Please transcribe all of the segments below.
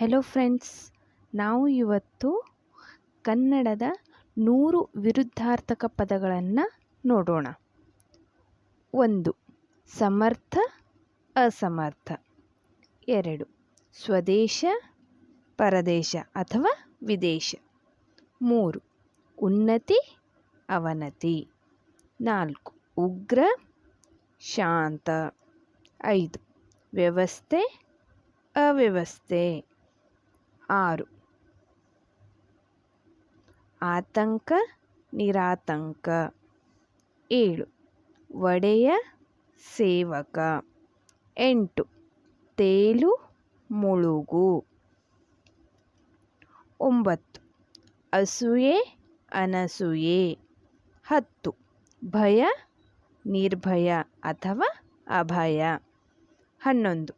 Hello friends ನಾವು ಇವತ್ತು ಕನ್ನಡದ ನೂರು ವಿರುದ್ಧಾರ್ಥಕ ಪದಗಳನ್ನು ನೋಡೋಣ. ಒಂದು, ಸಮರ್ಥ, ಅಸಮರ್ಥ. ಎರಡು, ಸ್ವದೇಶ, ಪರದೇಶ ಅಥವಾ ವಿದೇಶ. ಮೂರು, ಉನ್ನತಿ, ಅವನತಿ. ನಾಲ್ಕು, ಉಗ್ರ, ಶಾಂತ. ಐದು, ವ್ಯವಸ್ಥೆ, ಅವ್ಯವಸ್ಥೆ. ಆರು. ಆತಂಕ, ನಿರಾತಂಕ. ಏಳು. ಒಡೆಯ ಸೇವಕ. ಎಂಟು. ತೇಲು ಮುಳುಗು. ಒಂಬತ್ತು. ಅಸೂಯೆ, ಅನಸೂಯೆ. ಹತ್ತು. ಭಯ, ನಿರ್ಭಯ ಅಥವಾ ಅಭಯ. ಹನ್ನೊಂದು.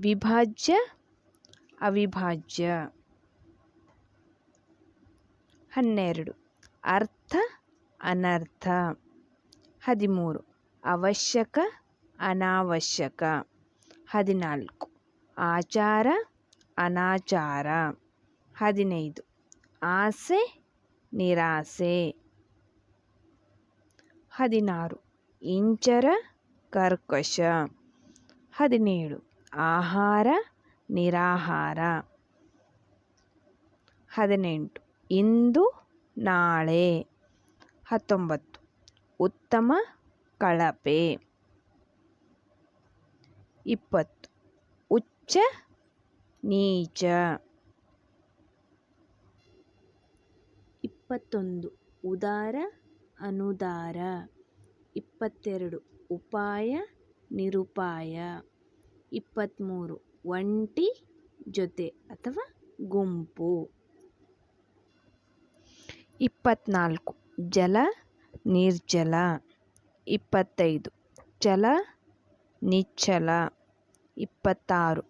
ವಿಭಾಜ್ಯ ಅವಿಭಾಜ್ಯ. ಹನ್ನೆರಡು. ಅರ್ಥ, ಅನರ್ಥ. ಹದಿಮೂರು. ಅವಶ್ಯಕ, ಅನಾವಶ್ಯಕ. ಹದಿನಾಲ್ಕು. ಆಚಾರ, ಅನಾಚಾರ. ಹದಿನೈದು. ಆಸೆ, ನಿರಾಸೆ. ಹದಿನಾರು. ಇಂಚರ, ಕರ್ಕಶ. ಹದಿನೇಳು. ಆಹಾರ ನಿರಾಹಾರ. ಹದಿನೆಂಟು. ಇಂದು ನಾಳೆ. ಹತ್ತೊಂಬತ್ತು. ಉತ್ತಮ ಕಳಪೆ. ಇಪ್ಪತ್ತು. ಉಚ್ಚ ನೀಚ. ಇಪ್ಪತ್ತೊಂದು. ಉದಾರ ಅನುದಾರ. ಇಪ್ಪತ್ತೆರಡು. ಉಪಾಯ ನಿರುಪಾಯ. ಇಪ್ಪತ್ತ್ಮೂರು. ಒಂಟಿ ಜೊತೆ ಅಥವಾ ಗುಂಪು. ಇಪ್ಪತ್ನಾಲ್ಕು, ಜಲ ನಿರ್ಜಲ. ಇಪ್ಪತ್ತೈದು ಚಲ ನಿಚ್ಚಲ. ಇಪ್ಪತ್ತಾರು,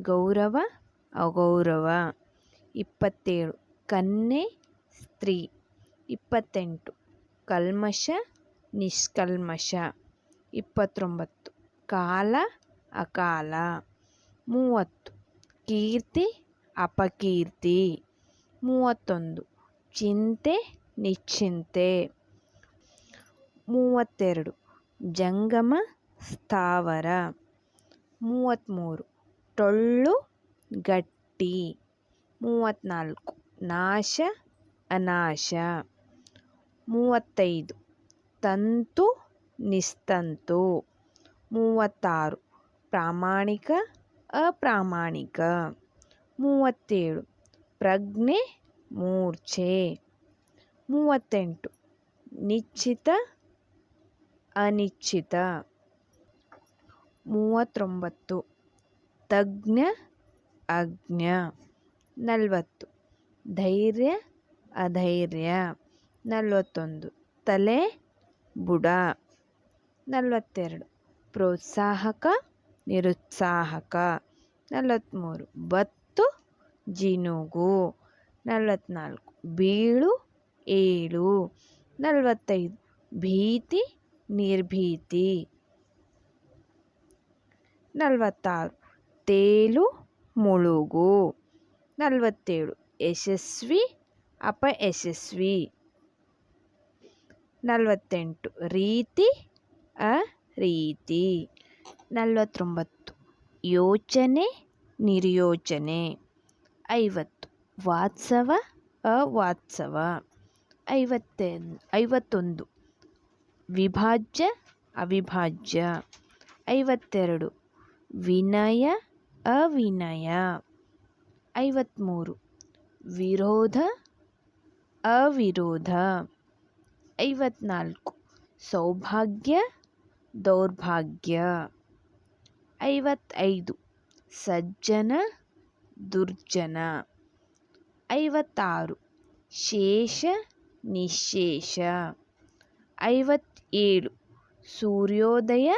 ಗೌರವ ಅಗೌರವ. ಇಪ್ಪತ್ತೇಳು, ಕನ್ಯೆ ಸ್ತ್ರೀ. ಇಪ್ಪತ್ತೆಂಟು, ಕಲ್ಮಶ ನಿಷ್ಕಲ್ಮಶ. ಇಪ್ಪತ್ತೊಂಬತ್ತು, ಕಾಲ ಅಕಾಲ. ಮೂವತ್ತು ಕೀರ್ತಿ ಅಪಕೀರ್ತಿ ಮೂವತ್ತೊಂದು ಚಿಂತೆ ನಿಶ್ಚಿಂತೆ ಮೂವತ್ತೆರಡು ಜಂಗಮ ಸ್ಥಾವರ ಮೂವತ್ತ್ಮೂರು ಟೊಳ್ಳು ಗಟ್ಟಿ ಮೂವತ್ತ್ನಾಲ್ಕು ನಾಶ ಅನಾಶ ಮೂವತ್ತೈದು ತಂತು ನಿಸ್ತಂತು ಮೂವತ್ತಾರು ಪ್ರಾಮಾಣಿಕ ಅಪ್ರಾಮಾಣಿಕ ಮೂವತ್ತೇಳು ಪ್ರಜ್ಞೆ ಮೂರ್ಛೆ ಮೂವತ್ತೆಂಟು ನಿಶ್ಚಿತ ಅನಿಶ್ಚಿತ ಮೂವತ್ತೊಂಬತ್ತು ತಜ್ಞ ಅಜ್ಞ ನಲವತ್ತು ಧೈರ್ಯ ಅಧೈರ್ಯ ನಲವತ್ತೊಂದು ತಲೆ ಬುಡ ನಲವತ್ತೆರಡು ಪ್ರೋತ್ಸಾಹಕ ನಿರುತ್ಸಾಹಕ ನಲವತ್ತ್ಮೂರು ಬತ್ತು, ಜಿನುಗು. ನಲವತ್ತ್ನಾಲ್ಕು ಬೀಳು, ಏಳು. ನಲವತ್ತೈದು. ಭೀತಿ, ನಿರ್ಭೀತಿ. ನಲವತ್ತಾರು. ತೇಲು, ಮುಳುಗು. ನಲವತ್ತೇಳು. ಯಶಸ್ವಿ, ಅಪಯಶಸ್ವಿ. ನಲವತ್ತೆಂಟು. ರೀತಿ, ಅರೀತಿ. ನಲವತ್ತೊಂಬತ್ತು. ಯೋಚನೆ ನಿರ್ಯೋಚನೆ ಐವತ್ತು. ವಾತ್ಸವ, ಅವಾತ್ಸವ. ಐವತ್ತೆ, ಐವತ್ತೊಂದು. ವಿಭಾಜ್ಯ, ಅವಿಭಾಜ್ಯ. ಐವತ್ತೆರಡು. ವಿನಯ, ಅವಿನಯ. ಐವತ್ತ್ಮೂರು ವಿರೋಧ, ಅವಿರೋಧ. ಐವತ್ನಾಲ್ಕು. ಸೌಭಾಗ್ಯ, ದೌರ್ಭಾಗ್ಯ. ಐವತ್ತೈದು. ಸಜ್ಜನ, ದುರ್ಜನ. ಐವತ್ತಾರು. ಶೇಷ, ನಿಶೇಷ. ಐವತ್ತೇಳು. ಸೂರ್ಯೋದಯ,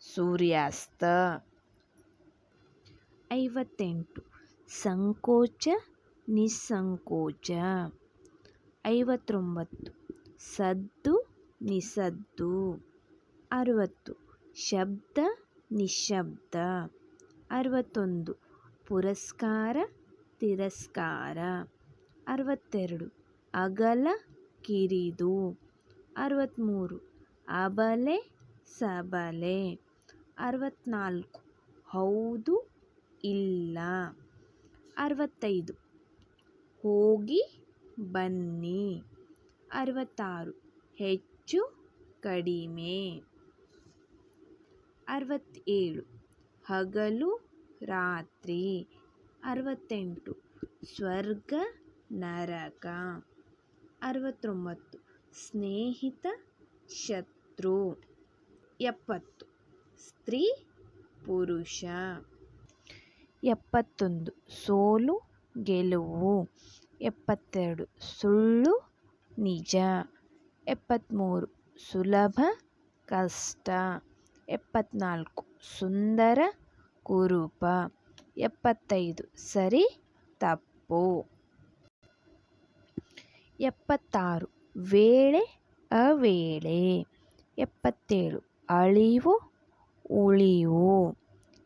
ಸೂರ್ಯಾಸ್ತ. ಐವತ್ತೆಂಟು. ಸಂಕೋಚ, ನಿಸ್ಸಂಕೋಚ. ಐವತ್ತೊಂಬತ್ತು. ಸದ್ದು, ನಿಸದ್ದು. ಅರುವತ್ತು. ಶಬ್ದ ನಿಶ್ಶಬ್ದ ಅರುವತ್ತೊಂದು. ಪುರಸ್ಕಾರ, ತಿರಸ್ಕಾರ. ಅರವತ್ತೆರಡು. ಅಗಲ, ಕಿರಿದು. ಅರವತ್ತ್ಮೂರು ಅಬಲೆ, ಸಬಲೆ. ಅರವತ್ತ್ನಾಲ್ಕು ಹೌದು, ಇಲ್ಲ. ಅರವತ್ತೈದು. ಹೋಗಿ, ಬನ್ನಿ. ಅರವತ್ತಾರು. ಹೆಚ್ಚು, ಕಡಿಮೆ. ಅರವತ್ತೇಳು. ಹಗಲು ರಾತ್ರಿ. ಅರವತ್ತೆಂಟು. ಸ್ವರ್ಗ ನರಕ. ಅರವತ್ತೊಂಬತ್ತು. ಸ್ನೇಹಿತ ಶತ್ರು. ಎಪ್ಪತ್ತು. ಸ್ತ್ರೀ ಪುರುಷ. ಎಪ್ಪತ್ತೊಂದು. ಸೋಲು ಗೆಲುವು. ಎಪ್ಪತ್ತೆರಡು. ಸುಳ್ಳು ನಿಜ. ಎಪ್ಪತ್ತ್ಮೂರು. ಸುಲಭ, ಕಷ್ಟ. ಎಪ್ಪತ್ನಾಲ್ಕು. ಸುಂದರ ಕುರೂಪ. ಎಪ್ಪತ್ತೈದು. ಸರಿ, ತಪ್ಪು. ಎಪ್ಪತ್ತಾರು. ವೇಳೆ, ಅವೇಳೆ. ಎಪ್ಪತ್ತೇಳು. ಅಳಿವು, ಉಳಿವು.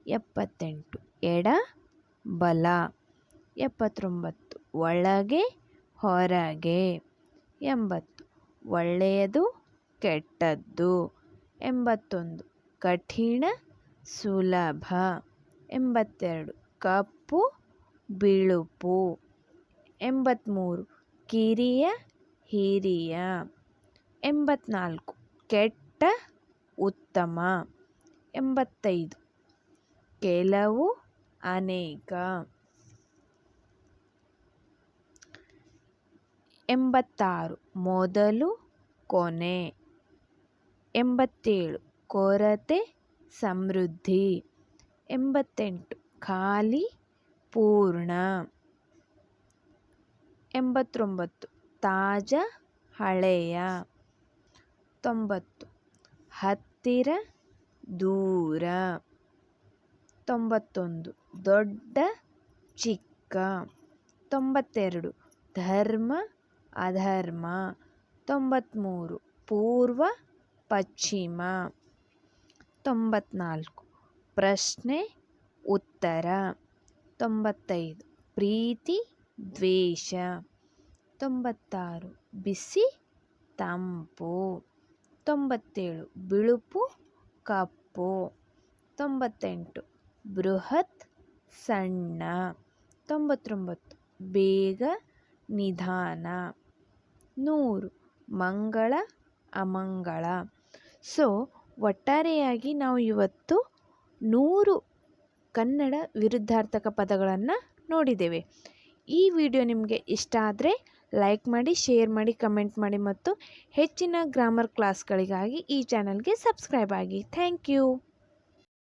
ಎಪ್ಪತ್ತೆಂಟು. ಎಡ, ಬಲ. ಎಪ್ಪತ್ತೊಂಬತ್ತು. ಒಳಗೆ, ಹೊರಗೆ. ಎಂಬತ್ತು. ಒಳ್ಳೆಯದು, ಕೆಟ್ಟದ್ದು. ಎಂಬತ್ತೊಂದು. ಕಠಿಣ ಸುಲಭ. ಎಂಬತ್ತೆರಡು, ಕಪ್ಪು ಬಿಳುಪು. ಎಂಬತ್ತ್ಮೂರು ಕಿರಿಯ ಹಿರಿಯ. ಎಂಬತ್ನಾಲ್ಕು, ಕೆಟ್ಟ ಉತ್ತಮ. ಎಂಬತ್ತೈದು, ಕೆಲವು ಅನೇಕ. ಎಂಬತ್ತಾರು, ಮೊದಲು ಕೊನೆ. ಎಂಬತ್ತೇಳು ಕೊರತೆ, ಸಮೃದ್ಧಿ. ಎಂಬತ್ತೆಂಟು. ಖಾಲಿ, ಪೂರ್ಣ. ಎಂಬತ್ತೊಂಬತ್ತು. ತಾಜಾ, ಹಳೆಯ. ತೊಂಬತ್ತು. ಹತ್ತಿರ, ದೂರ. ತೊಂಬತ್ತೊಂದು. ದೊಡ್ಡ, ಚಿಕ್ಕ. ತೊಂಬತ್ತೆರಡು. ಧರ್ಮ, ಅಧರ್ಮ. ತೊಂಬತ್ತ್ಮೂರು ಪೂರ್ವ, ಪಶ್ಚಿಮ. ತೊಂಬತ್ನಾಲ್ಕು. ಪ್ರಶ್ನೆ, ಉತ್ತರ. ತೊಂಬತ್ತೈದು. ಪ್ರೀತಿ, ದ್ವೇಷ. ತೊಂಬತ್ತಾರು. ಬಿಸಿ, ತಂಪು. ತೊಂಬತ್ತೇಳು. ಬಿಳುಪು, ಕಪ್ಪು. ತೊಂಬತ್ತೆಂಟು. ಬೃಹತ್, ಸಣ್ಣ. ತೊಂಬತ್ತೊಂಬತ್ತು. ಬೇಗ, ನಿಧಾನ. ನೂರು. ಮಂಗಳ, ಅಮಂಗಳ. ಸೊ ಒಟ್ಟಾರೆಯಾಗಿ ನಾವು ಇವತ್ತು ನೂರು ಕನ್ನಡ ವಿರುದ್ಧಾರ್ಥಕ ಪದಗಳನ್ನು ನೋಡಿದ್ದೇವೆ. ಈ ವಿಡಿಯೋ ನಿಮಗೆ ಇಷ್ಟ ಆದರೆ ಲೈಕ್ ಮಾಡಿ, ಶೇರ್ ಮಾಡಿ, ಕಮೆಂಟ್ ಮಾಡಿ ಮತ್ತು ಹೆಚ್ಚಿನ ಗ್ರಾಮರ್ ಕ್ಲಾಸ್ಗಳಿಗಾಗಿ ಈ ಚಾನಲ್ಗೆ ಸಬ್ಸ್ಕ್ರೈಬ್ ಆಗಿ. Thank you.